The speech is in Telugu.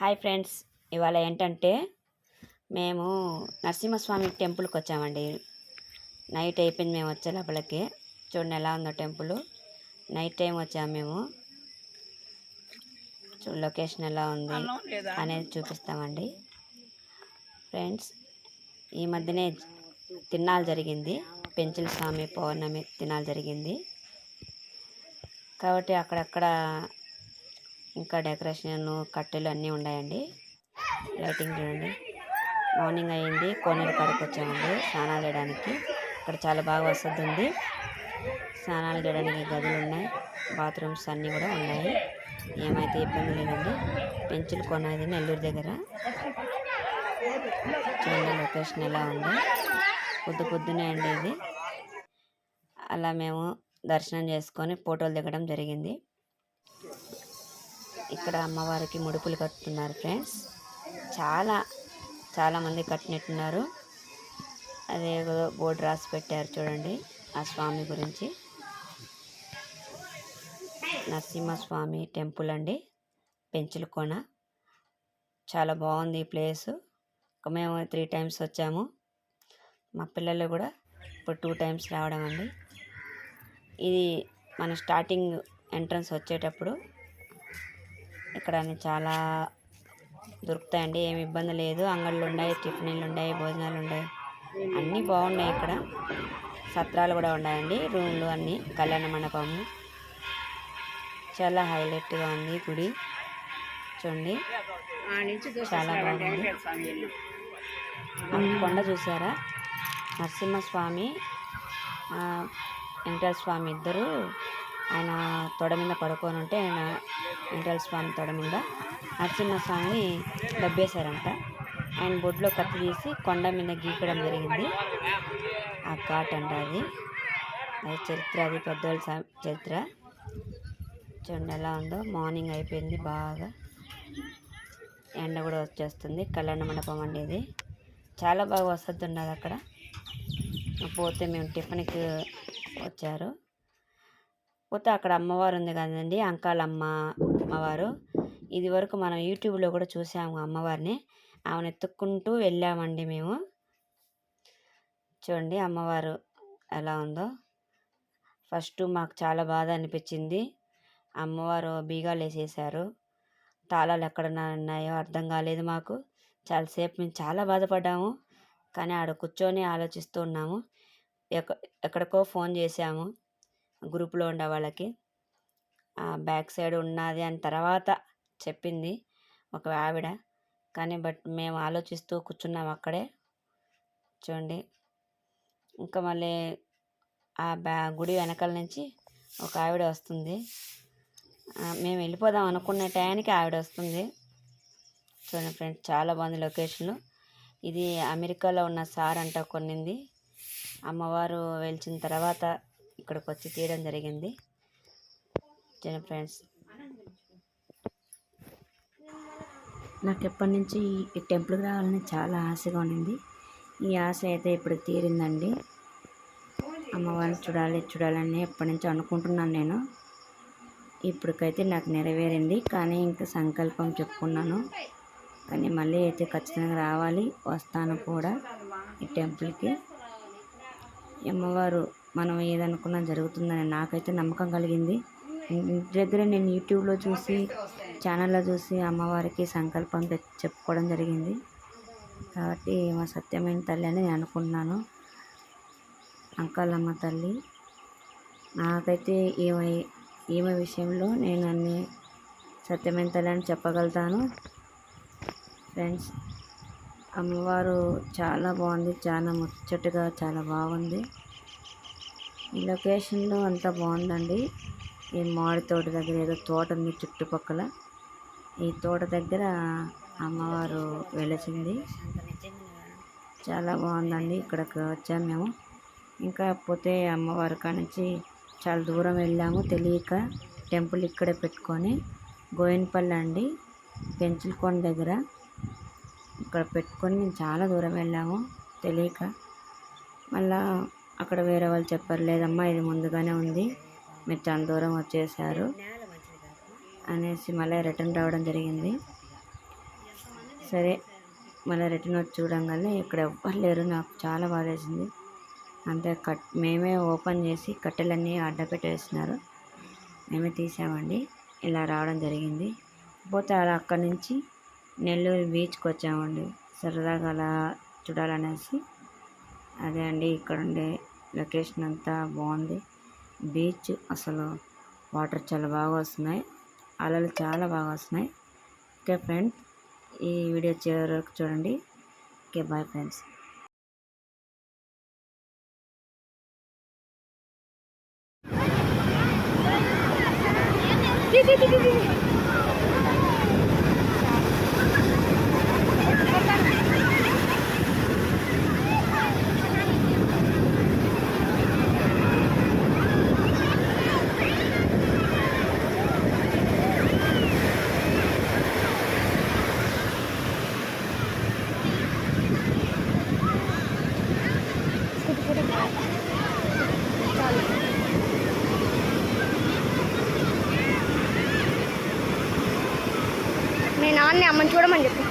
హాయ్ ఫ్రెండ్స్ ఇవాళ ఏంటంటే మేము నరసింహస్వామి టెంపుల్కి వచ్చామండి. నైట్ అయిపోయింది మేము వచ్చే లోపలికి చూడండి ఎలా ఉందో టెంపుల్. నైట్ టైం వచ్చాము మేము. చూడు లొకేషన్ ఎలా ఉంది అనేది చూపిస్తామండి. ఫ్రెండ్స్ ఈ మధ్యనే తిన్నాలు జరిగింది. పెంచుల స్వామి పౌర్ణమి తినాలు జరిగింది. కాబట్టి అక్కడక్కడ ఇంకా డెకరేషన్ కట్టెలు అన్నీ ఉన్నాయండి. లైటింగ్ చూడండి. మార్నింగ్ అయ్యింది. కోనేరు కాడకు వచ్చామండి. స్నానాలు చేయడానికి. ఇక్కడ చాలా బాగా వసతి ఉంది. స్నానాలు చేయడానికి గదులు ఉన్నాయి. బాత్రూమ్స్ అన్నీ కూడా ఉన్నాయి. ఏమైతే ఇబ్బంది లేదండి. పెంచులు కొన్నది నెల్లూరు దగ్గర. చూడండి లొకేషన్ ఎలా ఉంది. పొద్దు పొద్దునే అండి ఇది. అలా మేము దర్శనం చేసుకొని ఫోటోలు దిగడం జరిగింది. ఇక్కడ అమ్మవారికి ముడుపులు కట్టుతున్నారు ఫ్రెండ్స్. చాలా చాలామంది కట్టినట్టున్నారు. అదే బోర్డు రాసి పెట్టారు చూడండి ఆ స్వామి గురించి. నరసింహస్వామి టెంపుల్ అండి పెంచుల కోన. చాలా బాగుంది ఈ ప్లేసు. మేము త్రీ టైమ్స్ వచ్చాము. మా పిల్లలు కూడా ఇప్పుడు టూ టైమ్స్ రావడం అండి. ఇది మన స్టార్టింగ్ ఎంట్రన్స్ వచ్చేటప్పుడు ఇక్కడ అన్ని చాలా దొరుకుతాయండి ఏమి ఇబ్బంది లేదు. అంగళ్ళు ఉన్నాయి టిఫిన్లు ఉన్నాయి భోజనాలు ఉన్నాయి. అన్నీ బాగున్నాయి ఇక్కడ. సత్రాలు కూడా ఉన్నాయండి. రూమ్లు అన్నీ కళ్యాణ మండపము. చాలా హైలైట్గా ఉంది గుడి. చూడండి. చాలా బాగుంది. కొండ చూసారా నరసింహస్వామి ఆ, వెంకటేశ్వర స్వామి ఇద్దరు ఆయన తొడ మీద పడుకొని ఉంటే ఆయన వెంకటేశ్వర స్వామి తొడ మీద నరసింహస్వామిని దబ్బేశారంట. ఆయన బొడ్లో కత్తి తీసి కొండ మీద గీకడం జరిగింది. ఆ ఘాట్ అంట అది. అది చరిత్ర అది పెద్దవాళ్ళ స్వామి చరిత్ర. చూడండి ఎలా ఉందో. మార్నింగ్ అయిపోయింది బాగా. ఎండ కూడా వచ్చేస్తుంది. కళ్యాణ మండపం అండి ఇది. చాలా బాగా వసతి ఉండదు అక్కడ. పోతే మేము టిఫిన్కి వచ్చారు. పోతే అక్కడ అమ్మవారు ఉంది కదండి అంకాలమ్మ అమ్మవారు. ఇది వరకు మనం యూట్యూబ్లో కూడా చూసాము అమ్మవారిని. ఆమెను ఎత్తుక్కుంటూ వెళ్ళామండి మేము. చూడండి అమ్మవారు ఎలా ఉందో. ఫస్ట్ మాకు చాలా బాధ అనిపించింది. అమ్మవారు బీగాలు వేసేసారు. తాళాలు ఎక్కడ ఉన్నాయో అర్థం కాలేదు మాకు. చాలాసేపు మేము చాలా బాధపడ్డాము. కానీ ఆడ కూర్చొని ఆలోచిస్తూ ఉన్నాము. ఎక్క ఎక్కడికో ఫోన్ చేసాము గ్రూప్లో ఉండే వాళ్ళకి. బ్యాక్ సైడ్ ఉన్నది అని తర్వాత చెప్పింది ఒక ఆవిడ. కానీ బట్ మేము ఆలోచిస్తూ కూర్చున్నాం అక్కడే. చూడండి. ఇంకా మళ్ళీ ఆ బ్యా గుడి వెనకాల నుంచి ఒక ఆవిడ వస్తుంది. మేము వెళ్ళిపోదాం అనుకునే టయానికి ఆవిడ వస్తుంది. చూడండి ఫ్రెండ్స్ చాలా బాగుంది లొకేషన్. ఇది అమెరికాలో ఉన్న సార్ అంట కొన్నింది. అమ్మవారు వెలిచిన తర్వాత ఇక్కడికి వచ్చి తీయడం జరిగింది. చూడండి ఫ్రెండ్స్. నాకు ఎప్పటి నుంచి ఈ టెంపుల్కి రావాలని చాలా ఆశగా ఉండింది. ఈ ఆశ అయితే ఇప్పుడు తీరిందండి. అమ్మవారిని చూడాలి చూడాలని ఎప్పటి నుంచి అనుకుంటున్నాను నేను. ఇప్పటికైతే నాకు నెరవేరింది కానీ ఇంకా సంకల్పం చెప్పుకున్నాను. కానీ మళ్ళీ అయితే ఖచ్చితంగా రావాలి వస్తాను కూడా ఈ టెంపుల్కి. అమ్మవారు మనం ఏదనుకున్నా జరుగుతుందని నాకైతే నమ్మకం కలిగింది. దగ్గర నేను యూట్యూబ్లో చూసి ఛానల్లో చూసి అమ్మవారికి సంకల్పం చెప్పుకోవడం జరిగింది. కాబట్టి మా సత్యమైన తల్లి అని నేను అనుకున్నాను. అంకాలమ్మ తల్లి. నాకైతే ఈమె ఈమె విషయంలో నేను అన్ని సత్యమైన తల్లి అని చెప్పగలుగుతాను. ఫ్రెండ్స్ అమ్మవారు చాలా బాగుంది. చాలా ముచ్చటగా చాలా బాగుంది. ఈ లొకేషన్లో అంతా బాగుందండి. ఈ మామిడి తోట దగ్గర ఏదో తోట ఉంది చుట్టుపక్కల. ఈ తోట దగ్గర అమ్మవారు వెలిసింది. చాలా బాగుందండి. ఇక్కడికి వచ్చాము మేము. ఇంకా పోతే అమ్మవారి కాడ నుంచి చాలా దూరం వెళ్ళాము. తెలియక టెంపుల్ ఇక్కడే పెట్టుకొని గోయినపల్లి అండి పెంచులకొండ దగ్గర. ఇక్కడ పెట్టుకొని మేము చాలా దూరం వెళ్ళాము. తెలియక మళ్ళా అక్కడ వేరే వాళ్ళు చెప్పారు లేదమ్మా ఇది ముందుగానే ఉంది. మీరు చాలా దూరం వచ్చేసారు అనేసి మళ్ళీ రిటర్న్ రావడం జరిగింది. సరే మళ్ళీ రిటర్న్ వచ్చి చూడంగానే ఇక్కడ ఎవ్వరు లేరు. నాకు చాలా బాధేసింది. అంతే కట్ మేమే ఓపెన్ చేసి కట్టెలన్నీ అడ్డపెట్టేసినారు. మేమే తీసామండి. ఇలా రావడం జరిగింది. పోతే అలా అక్కడి నుంచి నెల్లూరు బీచ్కి వచ్చామండి. సరదాగా అలా చూడాలనేసి. అదే అండి ఇక్కడ ఉండే లొకేషన్ అంతా బాగుంది. బీచ్ అసలు వాటర్ చాలా బాగా వస్తున్నాయి. అలలు చాలా బాగా వస్తున్నాయి. ఓకే ఫ్రెండ్స్ ఈ వీడియో చివరి వరకు చూడండి. Okay bye friends. నాన్న అమ్మని చూడమని చెప్పి.